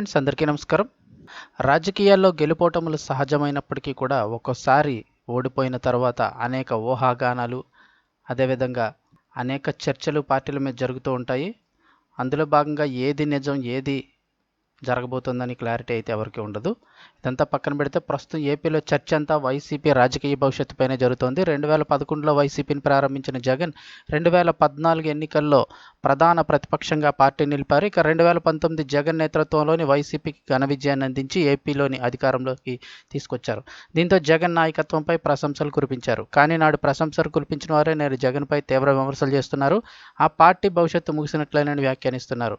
Friends అందరికీ నమస్కారం. రాజకీయాల్లో గెలుపోటములు సహజమైనప్పటికీ కూడా ఒక్కోసారి ఓడిపోయిన తర్వాత అనేక ఊహాగానాలు అదేవిధంగా అనేక చర్చలు పార్టీల మీద జరుగుతూ ఉంటాయి. అందులో భాగంగా ఏది నిజం ఏది జరగబోతుందని క్లారిటీ అయితే ఎవరికి ఉండదు. ఇదంతా పక్కన పెడితే ప్రస్తుతం ఏపీలో చర్చ అంతా వైసీపీ రాజకీయ భవిష్యత్తుపైనే జరుగుతోంది. రెండు వేల పదకొండులో వైసీపీని ప్రారంభించిన జగన్ రెండు వేల పద్నాలుగు ఎన్నికల్లో ప్రధాన ప్రతిపక్షంగా పార్టీ నిలిపారు. ఇక రెండు వేల పంతొమ్మిది జగన్ నేతృత్వంలోని వైసీపీకి ఘన విజయాన్ని అందించి ఏపీలోని అధికారంలోకి తీసుకొచ్చారు. దీంతో జగన్ నాయకత్వంపై ప్రశంసలు కురిపించారు. కానీ నాడు ప్రశంసలు కురిపించిన వారే నేడు జగన్పై తీవ్ర విమర్శలు చేస్తున్నారు. ఆ పార్టీ భవిష్యత్తు ముగిసినట్లేనని వ్యాఖ్యానిస్తున్నారు.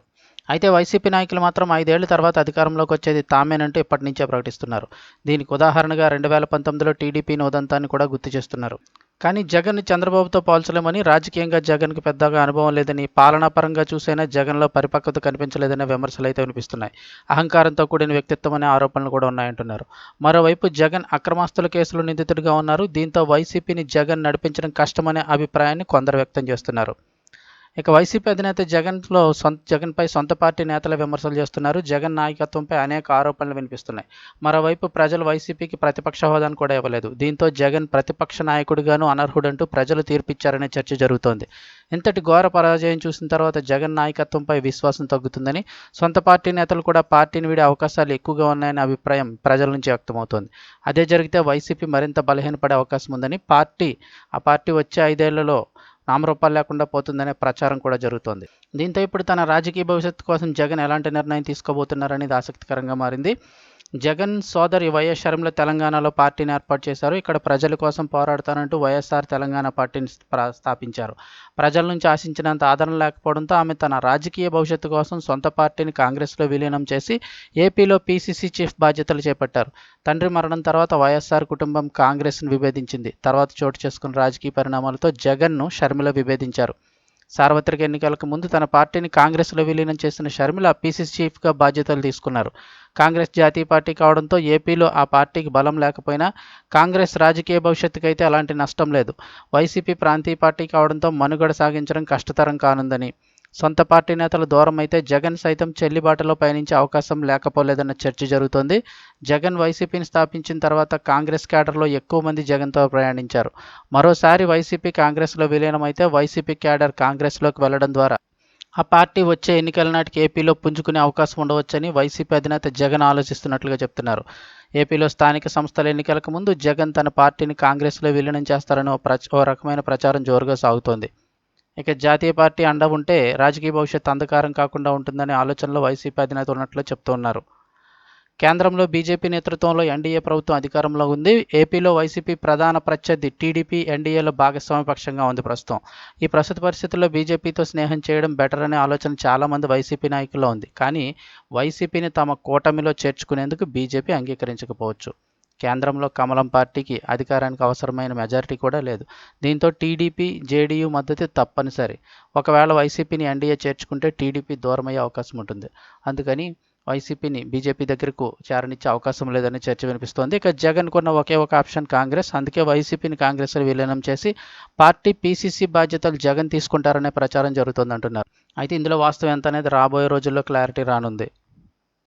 అయితే వైసీపీ నాయకులు మాత్రం ఐదేళ్ళ తర్వాత అధికారంలోకి వచ్చేది తామేనంటూ ఇప్పటి నుంచే ప్రకటిస్తున్నారు. దీనికి ఉదాహరణగా రెండు వేల పంతొమ్మిదిలో టీడీపీని ఉదంతాన్ని కూడా గుర్తు చేస్తున్నారు. కానీ జగన్ చంద్రబాబుతో పోల్చలేమని రాజకీయంగా జగన్కి పెద్దగా అనుభవం లేదని పాలనాపరంగా చూసైనా జగన్లో పరిపక్వత కనిపించలేదనే విమర్శలు అయితే వినిపిస్తున్నాయి. అహంకారంతో కూడిన వ్యక్తిత్వం అనే ఆరోపణలు కూడా ఉన్నాయంటున్నారు. మరోవైపు జగన్ అక్రమాస్తుల కేసులో నిందితుడిగా ఉన్నారు. దీంతో వైసీపీని జగన్ నడిపించడం కష్టమనే అభిప్రాయాన్ని కొందరు వ్యక్తం చేస్తున్నారు. ఇక వైసీపీ అధినేత జగన్లో సొంత జగన్పై సొంత పార్టీ నేతల విమర్శలు చేస్తున్నారు. జగన్ నాయకత్వంపై అనేక ఆరోపణలు వినిపిస్తున్నాయి. మరోవైపు ప్రజలు వైసీపీకి ప్రతిపక్ష హోదాను కూడా ఇవ్వలేదు. దీంతో జగన్ ప్రతిపక్ష నాయకుడిగాను అనర్హుడంటూ ప్రజలు తీర్పిచ్చారనే చర్చ జరుగుతోంది. ఇంతటి ఘోర పరాజయం చూసిన తర్వాత జగన్ నాయకత్వంపై విశ్వాసం తగ్గుతుందని సొంత పార్టీ నేతలు కూడా పార్టీని వీడే అవకాశాలు ఎక్కువగా ఉన్నాయనే అభిప్రాయం ప్రజల నుంచి వ్యక్తమవుతోంది. అదే జరిగితే వైసీపీ మరింత బలహీనపడే అవకాశం ఉందని పార్టీ ఆ పార్టీ వచ్చే ఐదేళ్ళలో నామరూపాలు లేకుండా పోతుందనే ప్రచారం కూడా జరుగుతోంది. దీంతో ఇప్పుడు తన రాజకీయ భవిష్యత్తు కోసం జగన్ ఎలాంటి నిర్ణయం తీసుకోబోతున్నారనేది ఆసక్తికరంగా మారింది. జగన్ సోదరి వైఎస్ షర్మిల తెలంగాణలో పార్టీని ఏర్పాటు చేశారు. ఇక్కడ ప్రజల కోసం పోరాడతానంటూ వైఎస్ఆర్ తెలంగాణ పార్టీని స్థాపించారు. ప్రజల నుంచి ఆశించినంత ఆదరణ లేకపోవడంతో ఆమె తన రాజకీయ భవిష్యత్తు కోసం సొంత పార్టీని కాంగ్రెస్లో విలీనం చేసి ఏపీలో పీసీసీ చీఫ్ బాధ్యతలు చేపట్టారు. తండ్రి మరణం తర్వాత వైఎస్ఆర్ కుటుంబం కాంగ్రెస్ను విభేదించింది. తర్వాత చోటు చేసుకున్న రాజకీయ పరిణామాలతో జగన్ను షర్మిల విభేదించారు. సార్వత్రిక ఎన్నికలకు ముందు తన పార్టీని కాంగ్రెస్లో విలీనం చేసిన షర్మిల పీసీసీ చీఫ్గా బాధ్యతలు తీసుకున్నారు. కాంగ్రెస్ జాతీయ పార్టీ కావడంతో ఏపీలో ఆ పార్టీకి బలం లేకపోయినా కాంగ్రెస్ రాజకీయ భవిష్యత్తుకు అయితే అలాంటి నష్టం లేదు. వైసీపీ ప్రాంతీయ పార్టీ కావడంతో మనుగడ సాగించడం కష్టతరం కానుందని సొంత పార్టీ నేతలు దూరం అయితే జగన్ సైతం చెల్లిబాటలో పయనించే అవకాశం లేకపోలేదన్న చర్చ జరుగుతోంది. జగన్ వైసీపీని స్థాపించిన తర్వాత కాంగ్రెస్ క్యాడర్లో ఎక్కువ మంది జగన్తో ప్రయాణించారు. మరోసారి వైసీపీ కాంగ్రెస్లో విలీనమైతే వైసీపీ క్యాడర్ కాంగ్రెస్లోకి వెళ్ళడం ద్వారా ఆ పార్టీ వచ్చే ఎన్నికల నాటికి ఏపీలో పుంజుకునే అవకాశం ఉండవచ్చని వైసీపీ అధినేత జగన్ ఆలోచిస్తున్నట్లుగా చెప్తున్నారు. ఏపీలో స్థానిక సంస్థల ఎన్నికలకు ముందు జగన్ తన పార్టీని కాంగ్రెస్లో విలీనం చేస్తారని ఓ ప్రచ ఓ రకమైన ప్రచారం జోరుగా సాగుతోంది. ఇక జాతీయ పార్టీ అండ ఉంటే రాజకీయ భవిష్యత్తు అంధకారం కాకుండా ఉంటుందనే ఆలోచనలో వైసీపీ అధినేత ఉన్నట్లు చెప్తున్నారు కేంద్రంలో బీజేపీ నేతృత్వంలో ఎన్డీఏ ప్రభుత్వం అధికారంలో ఉంది. ఏపీలో వైసీపీ ప్రధాన ప్రత్యర్థి టీడీపీ ఎన్డీఏలో భాగస్వామ్య పక్షంగా ఉంది ప్రస్తుతం. ఈ ప్రస్తుత పరిస్థితుల్లో బీజేపీతో స్నేహం చేయడం బెటర్ అనే ఆలోచన చాలామంది వైసీపీ నాయకుల్లో ఉంది. కానీ వైసీపీని తమ కూటమిలో చేర్చుకునేందుకు బీజేపీ అంగీకరించకపోవచ్చు. కేంద్రంలో కమలం పార్టీకి అధికారానికి అవసరమైన మెజారిటీ కూడా లేదు. దీంతో టీడీపీ జేడీయూ మద్దతు తప్పనిసరి. ఒకవేళ వైసీపీని ఎన్డీఏ చేర్చుకుంటే టీడీపీ దూరమయ్యే అవకాశం ఉంటుంది. అందుకని వైసీపీని బీజేపీ దగ్గరకు చేరనిచ్చే అవకాశం లేదని చర్చ వినిపిస్తోంది. ఇక జగన్ కొన్న ఒకే ఒక ఆప్షన్ కాంగ్రెస్. అందుకే వైసీపీని కాంగ్రెస్లో విలీనం చేసి పార్టీ పీసీసీ బాధ్యతలు జగన్ తీసుకుంటారనే ప్రచారం జరుగుతోంది అంటున్నారు అయితే ఇందులో వాస్తవం ఎంత అనేది రాబోయే రోజుల్లో క్లారిటీ రానుంది.